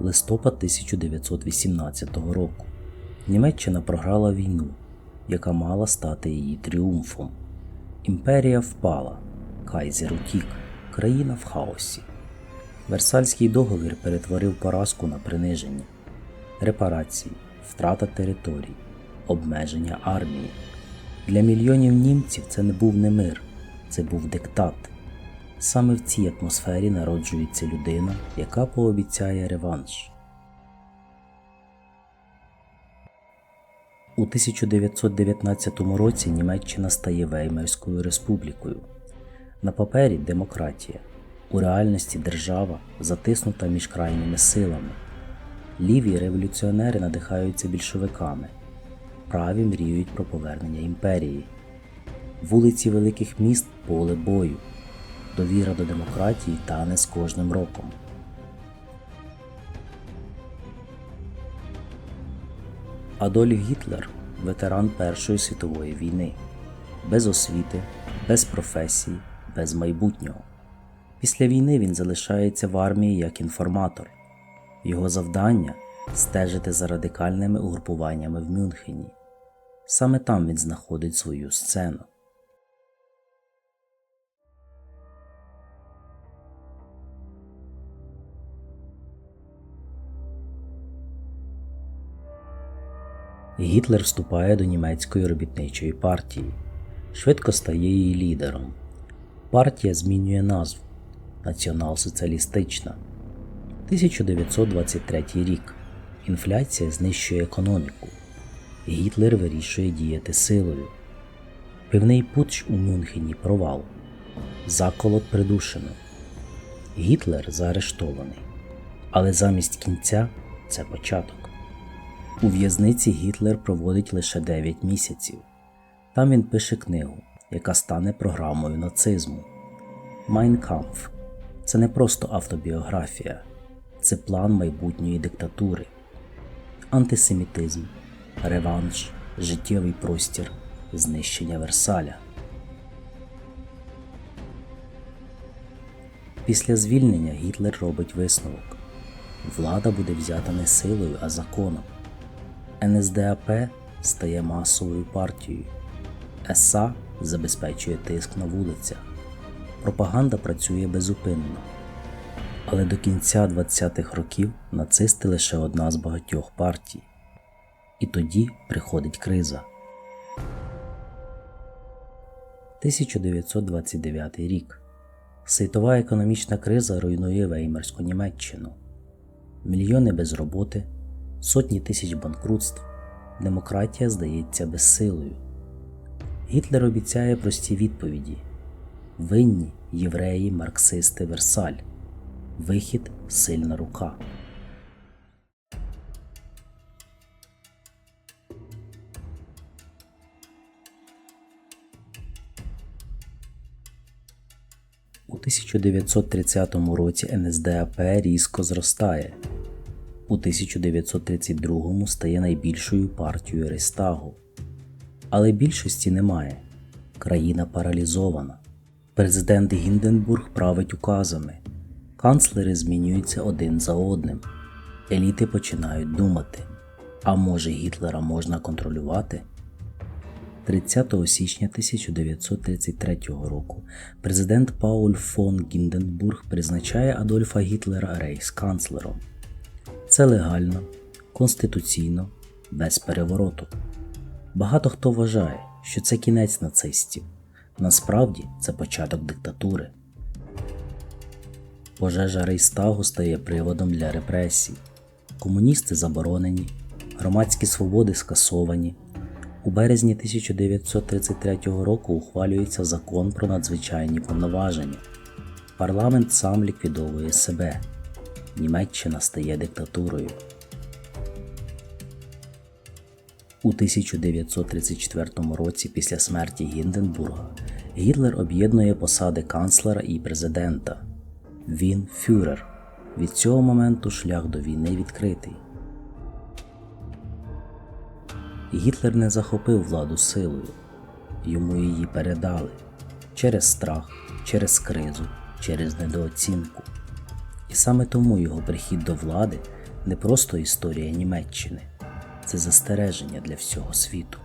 Листопад 1918 року. Німеччина програла війну, яка мала стати її тріумфом. Імперія впала, Кайзер утік, країна в хаосі. Версальський договір перетворив поразку на приниження, репарації, втрата територій, обмеження армії. Для мільйонів німців це не був не мир, це був диктат. Саме в цій атмосфері народжується людина, яка пообіцяє реванш. У 1919 році Німеччина стає Веймарською республікою. На папері демократія, у реальності держава затиснута між крайніми силами. Ліві революціонери надихаються більшовиками, праві мріють про повернення імперії. Вулиці великих міст поле бою. Довіра до демократії тане з кожним роком. Адольф Гітлер ветеран Першої світової війни, без освіти, без професії, без майбутнього. Після війни він залишається в армії як інформатор. Його завдання стежити за радикальними угрупуваннями в Мюнхені. Саме там він знаходить свою сцену. Гітлер вступає до німецької робітничої партії, швидко стає її лідером. Партія змінює назву Націонал-соціалістична. 1923 рік. Інфляція знищує економіку. Гітлер вирішує діяти силою. Пивний путч у Мюнхені провал. Заколот придушено. Гітлер заарештований. Але замість кінця це початок. У в'язниці Гітлер проводить лише 9 місяців. Там він пише книгу, яка стане програмою нацизму. Kampf – це не просто автобіографія, це план майбутньої диктатури, антисемітизм, реванш, життєвий простір, знищення Версаля. Після звільнення Гітлер робить висновок: влада буде взята не силою, а законом. НСДАП стає масовою партією. СА забезпечує тиск на вулицях. Пропаганда працює безупинно. Але до кінця 20-х років нацисти лише одна з багатьох партій. І тоді приходить криза. 1929 рік. Світова економічна криза руйнує Веймарську Німеччину. Мільйони без роботи сотні тисяч банкрутств, демократія здається безсилою. Гітлер обіцяє прості відповіді: винні євреї, марксисти, Версаль, вихід сильна рука. У 1930 році НСДАП різко зростає. У 1932 стає найбільшою партією Рейстагу. Але більшості немає. Країна паралізована. Президент Гінденбург править указами. Канцлери змінюються один за одним. Еліти починають думати. А може Гітлера можна контролювати? 30 січня 1933 року президент Пауль фон Гінденбург призначає Адольфа Гітлера рейхсканцлером. Це легально, конституційно, без перевороту. Багато хто вважає, що це кінець нацистів. Насправді це початок диктатури. Пожежа Рейстагу стає приводом для репресій. Комуністи заборонені, громадські свободи скасовані. У березні 1933 року ухвалюється закон про надзвичайні повноваження. Парламент сам ліквідовує себе. Німеччина стає диктатурою. У 1934 році після смерті Гінденбурга Гітлер об'єднує посади канцлера і президента. Він фюрер. Від цього моменту шлях до війни відкритий. Гітлер не захопив владу силою, йому її передали через страх, через кризу, через недооцінку. І саме тому його прихід до влади не просто історія Німеччини, це застереження для всього світу.